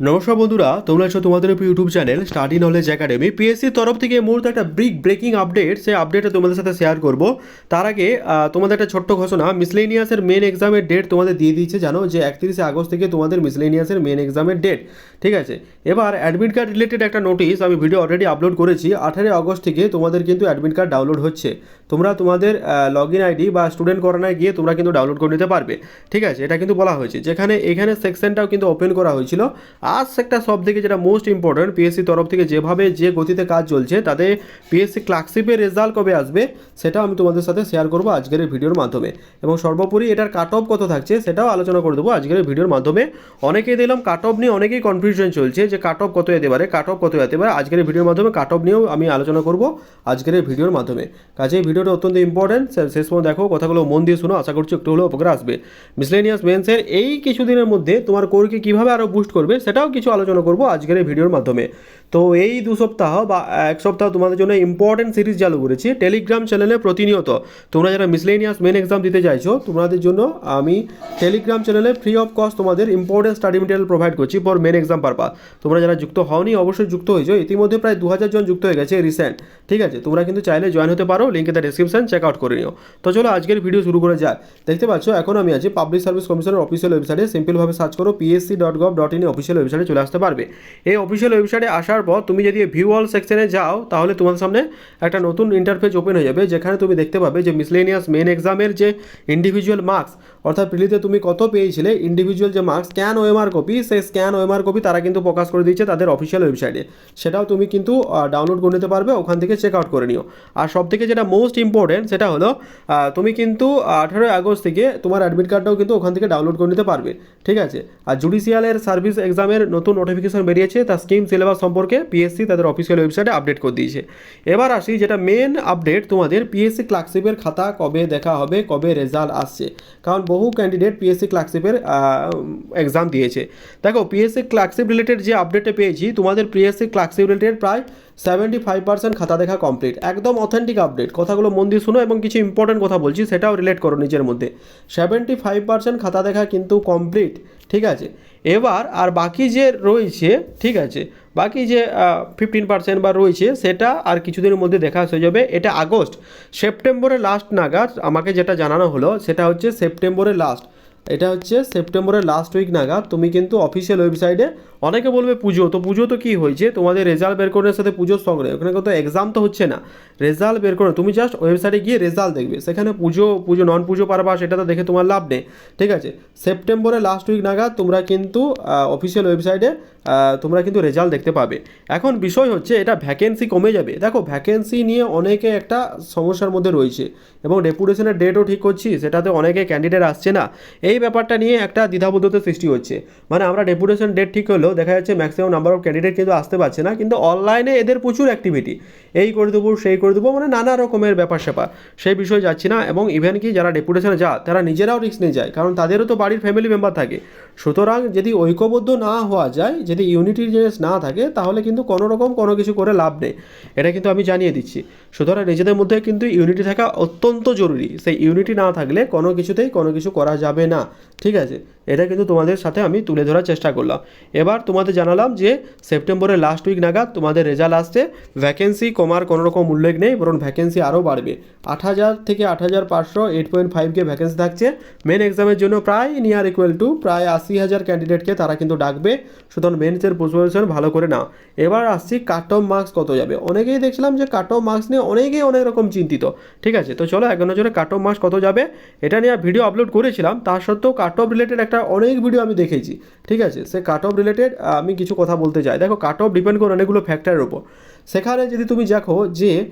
নমস্কার বন্ধুরা, তোমরা আছো তোমাদের YouTube channel study knowledge academy পিএসসির তরফ থেকে এই মুহূর্তে একটা ব্রিক ব্রেকিং আপডেট সেই আপডেটটা তোমাদের সাথে শেয়ার করব। তার আগে তোমাদের একটা ছোট্ট ঘোষণা মিসলেনিয়াসের মেন এক্সামের ডেট তোমাদের দিয়ে দিয়েছে, জানো, যে একত্রিশে আগস্ট থেকে তোমাদের মিসলেনিয়াসের মেন এক্সামের ডেট ঠিক আছে? এবার অ্যাডমিট কার্ড রিলেটেড একটা নোটিশ আমি ভিডিও অলরেডি আপলোড করেছি, আঠারোই আগস্ট থেকে তোমাদের কিন্তু অ্যাডমিট কার্ড ডাউনলোড হচ্ছে। তোমরা তোমাদের লগ ইন আইডি বা স্টুডেন্ট করানায় গিয়ে তোমরা কিন্তু ডাউনলোড করে নিতে পারবে। ঠিক আছে? এটা কিন্তু বলা হয়েছে। যেখানে, এখানে সেকশনটাও কিন্তু ওপেন করা হয়েছিল। আজ একটা সব থেকে যেটা মোস্ট ইম্পর্টেন্ট পিএসসি তরফ থেকে যেভাবে যে গতিতে কাজ চলছে, তাতে পিএসসি ক্লার্কশিপের রেজাল্ট কবে আসবে সেটাও আমি তোমাদের সাথে শেয়ার করব আজকের ভিডিওর মাধ্যমে। এবং সর্বোপরি এটার কাট অফ কত থাকছে, সেটাও আলোচনা করে দেবো আজকের ভিডিওর মাধ্যমে। অনেকেই দিলাম কাট অফ নিয়ে অনেকেই কনফিউশন চলছে যে কাট অফ কত যেতে পারে কাট অফ কত যেতে পারে। আজকের ভিডিওর মাধ্যমে কাট অফ নিয়েও আমি আলোচনা করব আজকের ভিডিওর মাধ্যমে। কাজে এই ভিডিওটা অত্যন্ত ইম্পর্টেন্ট শেষ পর্যন্ত দেখো, কথাগুলো মন দিয়ে শুনো, আশা করছি একটু হলেও উপকার আসবে। মিসলেনিয়াস মেন্সের এই কিছুদিনের মধ্যে তোমার কোরকে কীভাবে আরও বুস্ট করবে সেটাও কিছু আলোচনা করব আজকের এই ভিডিওর মাধ্যমে। তো এই দু সপ্তাহ বা এক সপ্তাহ তোমাদের জন্য ইম্পর্টেন্ট সিরিজ চালু করেছি টেলিগ্রাম চ্যানেলে প্রতিনিয়ত। তোমরা যারা মিসলেনিয়াস মেন এক্সাম দিতে চাইছো, তোমাদের জন্য আমি টেলিগ্রাম চ্যানেলে ফ্রি অফ কস্ট তোমাদের ইম্পর্টেন্ট স্টাডি মেটেরিয়াল প্রোভাইড করছি ফর মেন এক্সাম পারপাস তোমরা যারা যুক্ত হওনি, অবশ্যই যুক্ত হয়েছো। ইতিমধ্যে প্রায় দু হাজার জন যুক্ত হয়ে গেছে রিসেন্ট ঠিক আছে? তোমরা কিন্তু চাইলে জয়েন হতে পারো। Link the description check out করে নিও। তো চলো আজকের ভিডিও শুরু করে যায় দেখতে পাচ্ছ, এখন আমি আছি পাবলিক সার্ভিস কমিশনের অফিসিয়াল ওয়েবসাইটে সিম্পলভাবে সার্চ করো PSC dot gov dot in official ওয়েবসাইটে চলে আসতে পারবে। এই অফিসিয়াল ওয়েবসাইটে আসার পর তুমি যদি ভিউ অল সেকশনে যাও, তাহলে তোমার সামনে একটা নতুন ইন্টারফেস ওপেন হয়ে যাবে, যেখানে তুমি দেখতে পাবে যে মিসলেনিয়াস মেন এক্সামের যে ইন্ডিভিজুয়াল মার্কস অর্থাৎ প্রিলিতে তুমি কত পেয়েছিলে ইন্ডিভিজুয়াল যে মার্কস স্ক্যান ওএমআর কপি সেই স্ক্যান ওএমআর কপি তারা কিন্তু প্রকাশ করে দিয়েছে তাদের অফিসিয়াল ওয়েবসাইটে সেটাও তুমি কিন্তু ডাউনলোড করে নিতে পারবে, ওখান থেকে চেক আউট করে নিও। আর সব থেকে যেটা মোস্ট ইম্পর্টেন্ট সেটা হলো তুমি কিন্তু আঠারোই আগস্ট থেকে তোমার অ্যাডমিট কার্ডটাও কিন্তু ওখান থেকে ডাউনলোড করে নিতে পারবে, ঠিক আছে? আর জুডিশিয়ালের সার্ভিস এক্সামের নতুন নোটিফিকেশন বেরিয়েছে তার স্কিম সিলেবাস সম্পর্কে পিএসসি তাদের অফিসিয়াল ওয়েবসাইটে আপডেট করে দিয়েছে। এবার আসি যেটা মেন আপডেট তোমাদের পিএসসি ক্লার্কশিপের খাতা কবে দেখা হবে, কবে রেজাল্ট আসছে। কারণ বহু ক্যান্ডিডেট পিএসসি ক্লার্কশিপের এক্সাম দিয়েছে। দেখো পিএসসি ক্লার্কশিপ রিলেটেড যে আপডেটে পেয়েছি, তোমাদের পিএসসি ক্লার্কশিপ রিলেটেড প্রায় সেভেন্টি ফাইভ পার্সেন্ট খাতা দেখা কমপ্লিট একদম অথেন্টিক আপডেট কথাগুলো মন দিয়ে শুনো এবং কিছু ইম্পর্টেন্ট কথা বলছি, সেটাও রিলেট করো নিজের মধ্যে। সেভেন্টি ফাইভ পার্সেন্ট খাতা দেখা কিন্তু কমপ্লিট ঠিক আছে? এবার আর বাকি যে রয়েছে, ঠিক আছে? বাকি যে ফিফটিন পার্সেন্ট বা রয়েছে, সেটা আর কিছুদিনের মধ্যে দেখা হয়ে যাবে। এটা আগস্ট। সেপ্টেম্বরের লাস্ট নাগাদ আমাকে যেটা জানানো হলো, সেটা হচ্ছে সেপ্টেম্বরের লাস্ট এটা হচ্ছে সেপ্টেম্বরের লাস্ট উইক নাগাদ। তুমি কিন্তু অফিসিয়াল ওয়েবসাইটে অনেকে বলবে পুজো, তো পুজো তো কী হয়েছে? তোমাদের রেজাল্ট বের করার সাথে পুজোর সঙ্গে ওখানে কত এক্সাম তো হচ্ছে না। রেজাল্ট বের করে। তুমি জাস্ট ওয়েবসাইটে গিয়ে রেজাল্ট দেখবে। সেখানে পুজো পুজো নন পুজো পারবা, সেটা তো দেখে তোমার লাভ নেই। ঠিক আছে? সেপ্টেম্বরের লাস্ট উইক নাগাদ তোমরা কিন্তু অফিসিয়াল ওয়েবসাইটে তোমরা কিন্তু রেজাল্ট দেখতে পাবে। এখন বিষয় হচ্ছে, এটা ভ্যাকেন্সি কমে যাবে। দেখো ভ্যাকেন্সি নিয়ে অনেকে একটা সমস্যার মধ্যে রয়েছে। এবং ডেপুটেশনের ডেটও ঠিক করছি। সেটাতে অনেকে ক্যান্ডিডেট আসছে না। এই ব্যাপারটা নিয়ে একটা দ্বিধাবোধতা সৃষ্টি হচ্ছে। মানে আমরা ডেপুটেশন ডেট ঠিক করলেও দেখা যাচ্ছে ম্যাক্সিমাম নাম্বার অফ ক্যান্ডিডেট কিন্তু আসতে পারছে না, কিন্তু অনলাইনে এদের প্রচুর অ্যাক্টিভিটি এই করে দেবো, সেই করে দেবো মানে নানা রকমের ব্যাপার স্যাপার। সেই বিষয়ে যাচ্ছি না, এবং ইভেন কি যারা ডেপুটেশনে যা তারা নিজেরাও রিস্ক নিয়ে যায়, কারণ তাদেরও তো বাড়ির ফ্যামিলি মেম্বার থাকে। সুতরাং যদি ঐক্যবদ্ধ না হওয়া যায়, যদি ইউনিটির জিনিস না থাকে, তাহলে কিন্তু কোনো রকম কোনো কিছু করে লাভ নেই। এটা কিন্তু আমি জানিয়ে দিচ্ছি। সুতরাং নিজেদের মধ্যে কিন্তু ইউনিটি থাকা অত্যন্ত জরুরি। সেই ইউনিটি না থাকলে কোনো কিছুতেই কোনো কিছু করা যাবে না। ঠিক আছে? এটা কিন্তু তোমাদের সাথে আমি তুলে ধরার চেষ্টা করলাম। এবার তোমাদের জানালাম যে সেপ্টেম্বরের লাস্ট উইক নাগাদ তোমাদের রেজাল্ট আসছে। ভ্যাকেন্সি কমার কোনো রকম উল্লেখ নেই, বরং ভ্যাকেন্সি আরও বাড়বে। আট হাজার থেকে আট হাজার পাঁচশো এইট পয়েন্ট ফাইভকে ভ্যাকেন্সি থাকছে। মেন এক্সামের জন্য প্রায় নিয়ার ইকুয়াল টু প্রায় আশি হাজার ক্যান্ডিডেটকে তারা কিন্তু ডাকবে। সুতরাং মেন্সের প্রিপারেশন ভালো করে নাও। এবার আসছি কাট অফ মার্কস কত যাবে? অনেকেই দেখছিলাম যে কাট অফ মার্কস নিয়ে অনেকেই অনেক রকম চিন্তিত। ঠিক আছে? তো চলো এক নজরে কাট অফ মার্কস কত যাবে? এটা নিয়ে ভিডিও আপলোড করেছিলাম। তার সত্ত্বেও কাট অফ রিলেটেড একটা অনেক ভিডিও আমি দেখেছি, ঠিক আছে? সে কাট অফ রিলেটেড আমি কিছু কথা বলতে চাই। দেখো কাট অফ ডিপেন্ড করে অনেকগুলো ফ্যাক্টরের উপর। সেখানে যদি তুমি দেখো যে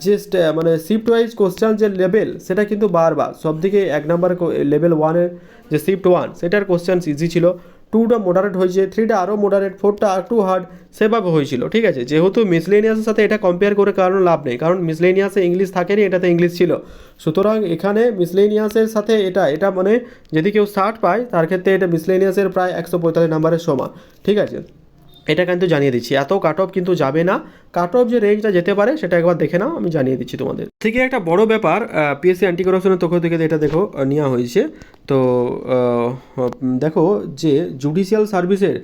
যে স্টে- মানে শিফট ওয়াইজ কোশ্চেন যে লেভেল সেটা কিন্তু বারবার সব দিকে এক নম্বর লেভেল ওয়ানের যে শিফট ওয়ান সেটার কোশ্চেন ইজি ছিল। টুটা মোডারেট হয়েছে থ্রিটা আরও মোডারেট ফোরটা আর টু হার্ড সেভাবে হয়েছিল, ঠিক আছে? যেহেতু মিসলেনিয়াসের সাথে এটা কম্পেয়ার করে কারণ লাভ নেই, কারণ মিসলেনিয়াসে ইংলিশ থাকেনি, এটাতে ইংলিশ ছিল। সুতরাং এখানে মিসলেনিয়াসের সাথে এটা এটা মানে যদি কেউ ষাট পায়, তার ক্ষেত্রে এটা মিসলেনিয়াসের প্রায় একশো পঁয়তাল্লিশ নাম্বারের সমান, ঠিক আছে? এটা কিন্তু জানিয়ে দিচ্ছি। এত কাট অফ কিন্তু যাবে না। কাট অফ যে রেঞ্জটা যেতে পারে, সেটা একবার দেখে নাও, আমি জানিয়ে দিচ্ছি তোমাদের। থেকে একটা বড় ব্যাপার পিএসসি অ্যান্টি করাপশনের পক্ষ থেকে এটা দেখো নেওয়া হয়েছে। তো দেখো যে জুডিশিয়াল সার্ভিসের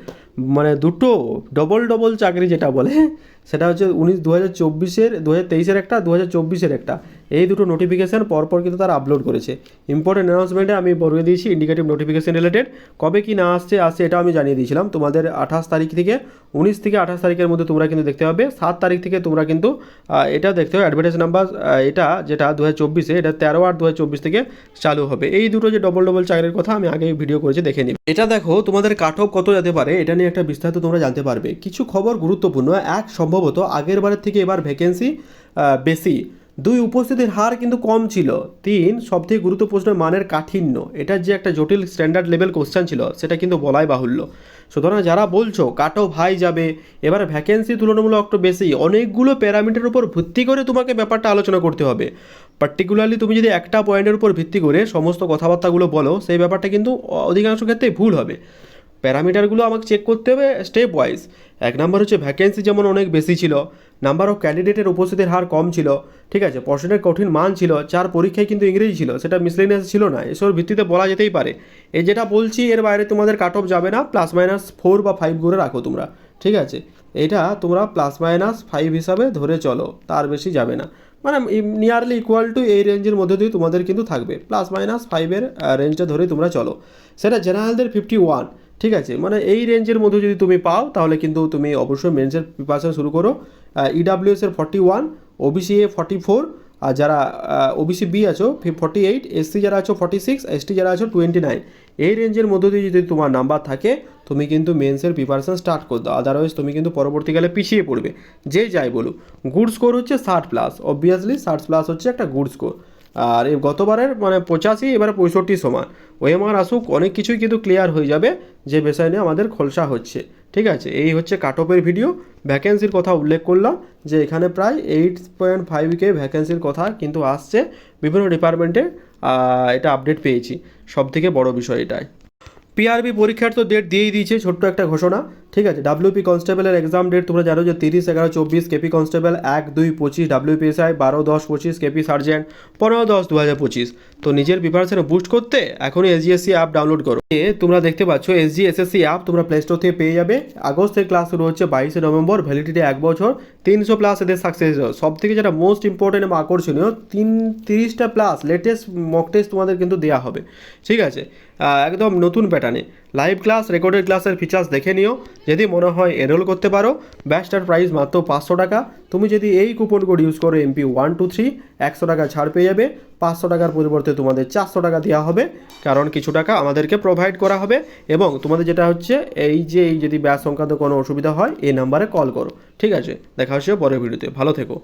মানে দুটো ডবল ডবল চাকরি যেটা বলে, সেটা হচ্ছে উনিশ দু হাজার চব্বিশের দু হাজার তেইশের একটা দু হাজার চব্বিশের একটা। এই দুটো নোটিফিকেশান পরপর কিন্তু তারা আপলোড করেছে। ইম্পর্টেন্ট অ্যানাউন্সমেন্টে আমি বলে দিয়েছি ইন্ডিকেটিভ নোটিফিকেশন রিলেটেড কবে কি না আসছে আসছে এটাও আমি জানিয়ে দিয়েছিলাম। তোমাদের আঠাশ তারিখ থেকে, উনিশ থেকে আঠাশ তারিখের মধ্যে তোমরা কিন্তু দেখতে পাবে। সাত তারিখ থেকে তোমরা কিন্তু এটা দেখতে হবে অ্যাডভার্টাইজ নাম্বার এটা যেটা দু হাজার চব্বিশে, এটা তেরো আট দু হাজার চব্বিশ থেকে চালু হবে। এই দুটো যে ডবল ডবল চাকরির কথা আমি আগে ভিডিও করেছি, দেখে নিই এটা দেখো, তোমাদের কাট অফ কত যেতে পারে, এটা নিয়ে একটা বিস্তারিত তোমরা জানতে পারবে। কিছু খবর গুরুত্বপূর্ণ, এক সম্ভবত আগের বারের থেকে এবার ভ্যাকেন্সি বেশি। দুই উপস্থিতির হার কিন্তু কম ছিল। তিন, সবথেকে গুরুত্বপূর্ণ প্রশ্নের মানের কাঠিন্য। এটার যে একটা জটিল স্ট্যান্ডার্ড লেভেল কোশ্চেন ছিল, সেটা কিন্তু বলাই বাহুল্য। সুতরাং যারা বলছো, কাটো ভাই যাবে, এবার ভ্যাকেন্সি তুলনামূলক একটু বেশি, অনেকগুলো প্যারামিটারের উপর ভিত্তি করে তোমাকে ব্যাপারটা আলোচনা করতে হবে। পার্টিকুলারলি তুমি যদি একটা পয়েন্টের উপর ভিত্তি করে সমস্ত কথাবার্তাগুলো বলো, সেই ব্যাপারটা কিন্তু অধিকাংশ ক্ষেত্রেই ভুল হবে। প্যারামিটারগুলো আমাকে চেক করতে হবে স্টেপ ওয়াইজ এক নাম্বার হচ্ছে ভ্যাকেন্সি যেমন অনেক বেশি ছিল নাম্বার অফ ক্যান্ডিডেটের উপস্থিতির হার কম ছিল, ঠিক আছে প্রশ্নের কঠিন মান ছিল, চার পরীক্ষায় কিন্তু ইংরেজি ছিল, সেটা মিসলেনিয়াস ছিল না, এসবের ভিত্তিতে বলা যেতেই পারে। এই যেটা বলছি, এর বাইরে তোমাদের কাট অফ যাবে না প্লাস মাইনাস ফোর বা ফাইভ করে রাখো তোমরা, ঠিক আছে? এটা তোমরা প্লাস মাইনাস ফাইভ হিসাবে ধরে চলো, তার বেশি যাবে না। মানে নিয়ারলি ইকুয়াল টু এই রেঞ্জের মধ্যে দিয়ে তোমাদের কিন্তু থাকবে প্লাস মাইনাস ফাইভের রেঞ্জটা ধরে তোমরা চলো। সেটা জেনারেলদের ফিফটি ওয়ান ঠিক আছে? মানে এই রেঞ্জের মধ্যে যদি তুমি পাও, তাহলে কিন্তু তুমি অবশ্যই মেন্সের প্রিপারেশন শুরু করো। ইডাব্লিউএস এর forty one OBC A forty four আর যারা ওবিসি বি আছো ফর্টি এইট এসসি যারা আছো ফর্টি সিক্স এসটি যারা আছো টোয়েন্টি নাইন এই রেঞ্জের মধ্যে দিয়ে যদি তোমার নাম্বার থাকে, তুমি কিন্তু মেন্সের প্রিপারেশন স্টার্ট করে। দাও আদারওয়াইজ তুমি কিন্তু পরবর্তীকালে পিছিয়ে পড়বে। যে যাই বলুক গুড স্কোর হচ্ছে ষাট প্লাস অবভিয়াসলি ষাট প্লাস হচ্ছে একটা গুড স্কোর আর এই গতবারের মানে পঁচাশি, এবারে পঁয়ষট্টি সমান। ওএমআর আসুক, অনেক কিছুই কিন্তু ক্লিয়ার হয়ে যাবে যে বিষয় নিয়ে আমাদের খোলসা হচ্ছে। ঠিক আছে? এই হচ্ছে কাট অফের ভিডিও ভ্যাকেন্সির কথা উল্লেখ করলাম যে এখানে প্রায় এইট পয়েন্ট ফাইভ কে ভ্যাকেন্সির কথা কিন্তু আসছে বিভিন্ন ডিপার্টমেন্টে এটা আপডেট পেয়েছি। সব থেকে বড় বিষয় এটাই। পিআরবি পরীক্ষার তো ডেট দিয়েই দিয়েছে, ছোট্ট একটা ঘোষণা, ঠিক আছে? ডাব্লিউপি কনস্টেবলের এক্সাম ডেট তোমরা জানো যে তিরিশ, এগারো, চব্বিশ কেপি কনস্টেবল এক, দুই, পঁচিশ ডাব্লিউপিএসআই বারো, দশ, পঁচিশ কেপি সার্জেন্ট পনেরো, দশ দু হাজার পঁচিশ। তো নিজের প্রিপারেশন বুস্ট করতে এখনই এসজিএসসি অ্যাপ ডাউনলোড করো। তোমরা দেখতে পাচ্ছ এসজি এসএসসি অ্যাপ তোমরা প্লে স্টোর থেকে পেয়ে যাবে। আগস্ট থেকে ক্লাস শুরু হচ্ছে বাইশে নভেম্বর ভ্যালিডিটি এক বছর। তিনশো প্লাস এদের সাকসেস সব থেকে যেটা মোস্ট ইম্পর্টেন্ট এবং আকর্ষণীয়, তিন, তিরিশটা প্লাস লেটেস্ট মক টেস্ট তোমাদের কিন্তু দেওয়া হবে। ঠিক আছে? একদম নতুন প্যাটার্নে লাইভ ক্লাস রেকর্ডেড ক্লাসের ফিচার্স দেখে নিও। যদি মনে হয় এনরোল করতে পারো ব্যাচটার প্রাইস মাত্র পাঁচশো টাকা। তুমি যদি এই কুপন কোড ইউজ করো এমপি ওয়ান টু থ্রি একশো টাকা ছাড় পেয়ে যাবে। পাঁচশো টাকার পরিবর্তে তোমাদের চারশো টাকা দেওয়া হবে। কারণ কিছু টাকা আমাদেরকে প্রোভাইড করা হবে এবং তোমাদের যেটা হচ্ছে, এই যে এই যদি ব্যাচ সংক্রান্ত কোনো অসুবিধা হয়, এই নাম্বারে কল করো। ঠিক আছে? দেখা হচ্ছে পরের ভিডিওতে ভালো থেকো।